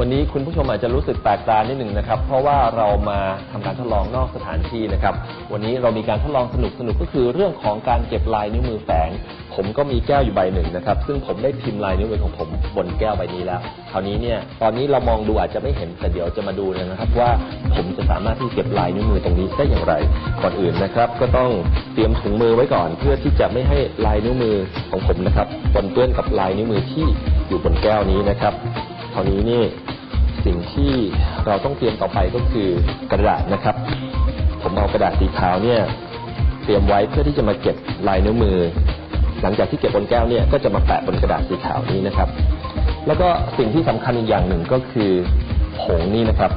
วันนี้คุณผู้ชมอาจจะรู้สึกแปลกตานิดหนึ่งนะครับ เพราะว่าเรามาทำการทดลองนอกสถานที่นะครับ วันนี้เรามีการทดลองสนุกสนุกๆก็คือเรื่องของการเก็บลายนิ้วมือแฝง ผมก็มีแก้วอยู่ใบหนึ่งนะครับ ซึ่งผมได้พิมพ์ลายนิ้วมือของผมบนแก้วใบนี้แล้วคราวนี้เนี่ยตอนนี้เรามองดูอาจจะไม่เห็นแต่เดี๋ยวจะมาดูนะครับ ว่าผมจะสามารถที่เก็บลายนิ้วมือตรงนี้ได้อย่างไรก่อนอื่นนะครับ ก็ต้องเตรียมถุงมือไว้ก่อน เพื่อที่จะไม่ให้ลายนิ้วมือของผมนะครับปนเปื้อนกับลายนิ้วมือที่อยู่บนแก้วนี้นะครับ คราวนี้นี่สิ่งที่เราต้องเตรียมต่อไปก็คือกระดาษนะครับ ผมเอากระดาษสีขาวเนี่ยเตรียมไว้เพื่อที่จะมาเก็บลายนิ้วมือ หลังจากที่เก็บบนแก้วเนี่ยก็จะมาแปะบนกระดาษสีขาวนี้นะครับ แล้วก็สิ่งที่สำคัญอีกอย่างหนึ่งก็คือผงนี่นะครับ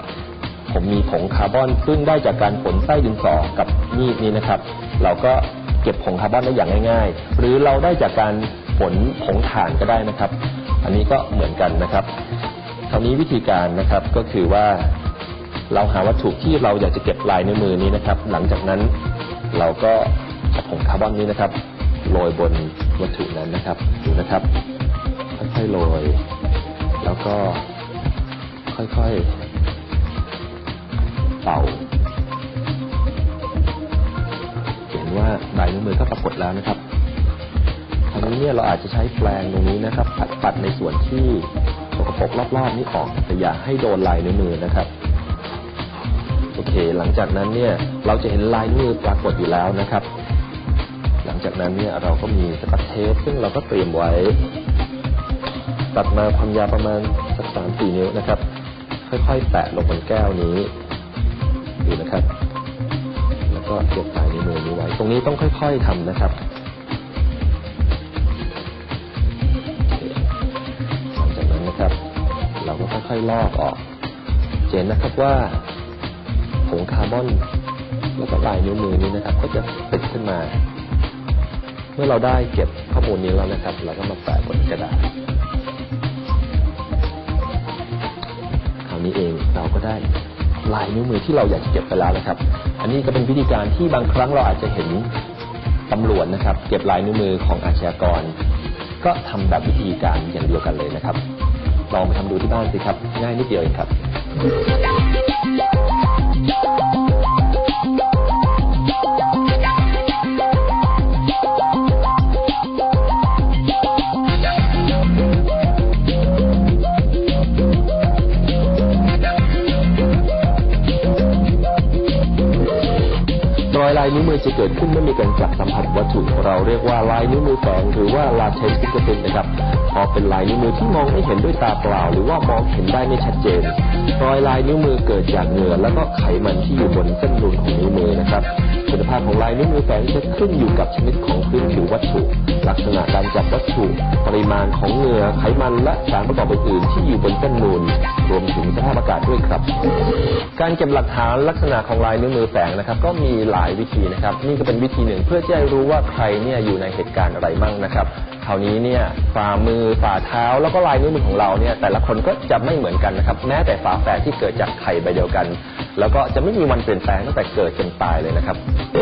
ผมมีผงคาร์บอนซึ่งได้จากการฝนไส้ดินสอกับมีดนี้นะครับ เราก็เก็บผงคาร์บอนได้อย่างง่าย ๆ หรือเราได้จากการฝนผงถ่านก็ได้นะครับ อันนี้ก็เหมือนกันนะครับ ราวนี้วิธีการนะครับก็คือว่าเราหาวัตถุที่เราอยากจะเก็บลายนิ้วมือนี้นะครับ หลังจากนั้นเราก็เอาผงคาร์บอนนี้นะครับโรยบนวัตถุนั้นนะครับดูนะครับค่อยๆโรย แล้วก็ค่อยๆเป่าเห็นว่าลายนิ้วมือก็ปรากฏแล้วนะครับคราวนี้เนี่ยเราอาจจะใช้แปรงตรงนี้นะครับ ปัดปัดในส่วนที่ สกปรกรอบๆนี้ออกแต่อย่าให้โดนลายนิ้วมือนะครับโอเค หลังจากนั้นเนี่ยเราจะเห็นลายนิ้วมือปรากฏอยู่แล้วนะครับ หลังจากนั้นเนี่ยเราก็มีสกัดเทปซึ่งเราก็เตรียมไว้ ตัดมาความยาวประมาณสักสามสี่นิ้วนะครับ ค่อยๆแปะลงบนแก้วนี้ดูนะครับ แล้วก็เก็บลายนิ้วมือนี้ไว้ ตรงนี้ต้องค่อย ๆทำนะครับ อยๆลอกออกเห็นนะครับว่าผงคาร์บอนแล้วก็ลายนิ้วมือนี้นะครับ ก็จะติดขึ้นมา เมื่อเราได้เก็บข้อมูลนี้แล้วนะครับ เราก็มาแปะบนกระดาษคราวนี้เองเราก็ได้ลายนิ้วมือที่เราอยากจะเก็บไปแล้วนะครับ อันนี้ก็เป็นวิธีการที่บางครั้งเราอาจจะเห็นตำรวจนะครับ เก็บลายนิ้วมือของอาชญากร ก็ทำแบบวิธีการอย่างเดียวกันเลยนะครับ ลองไปทำดูที่บ้านสิครับ ง่ายนิดเดียวเองครับายนิ้วมือจะเกิดขึ้นเมื่อมีการจับสัมผัสวัตถุ เราเรียกว่าลายนิ้วมือแฝงหรือว่าลาเทนฟิกเกอร์พินนะครับพอเป็นลายนิ้วมือที่มองไม่เห็นด้วยตาเปล่า หรือว่ามองเห็นได้ไม่ชัดเจน รอยลายนิ้วมือเกิดจากเหงื่อแล้วก็ไขมันที่อยู่บนเส้นนูนของนิ้วมือนะครับคุณภาพของลายนิ้วมือแฝงจะขึ้นอยู่กับชนิดของพื้นผิววัตถุ ลักษณะการจับวัตถุ ปริมาณของเหงื่อไขมันและสารประกอบอื่นๆที่อยู่บนเส้นนูนรวมถึงสภาพอากาศด้วยครับ การเก็บหลักฐานลักษณะของลายนิ้วมือแฝงนะครับ ก็มีหลายวิธีนะครับ นี่ก็เป็นวิธีหนึ่งเพื่อที่จะรู้ว่าใครเนี่ยอยู่ในเหตุการณ์อะไรมั่งนะครับคราวนี้เนี่ยฝ่ามือฝ่าเท้าแล้วก็ลายนิ้วมือของเราเนี่ยแต่ละคนก็จะไม่เหมือนกันนะครับ แม้แต่ฝาแฝดที่เกิดจากไข่ใบเดียวกัน แล้วก็จะไม่มีวันเปลี่ยนแปลงตั้งแต่เกิดจนตายเลยนะครับ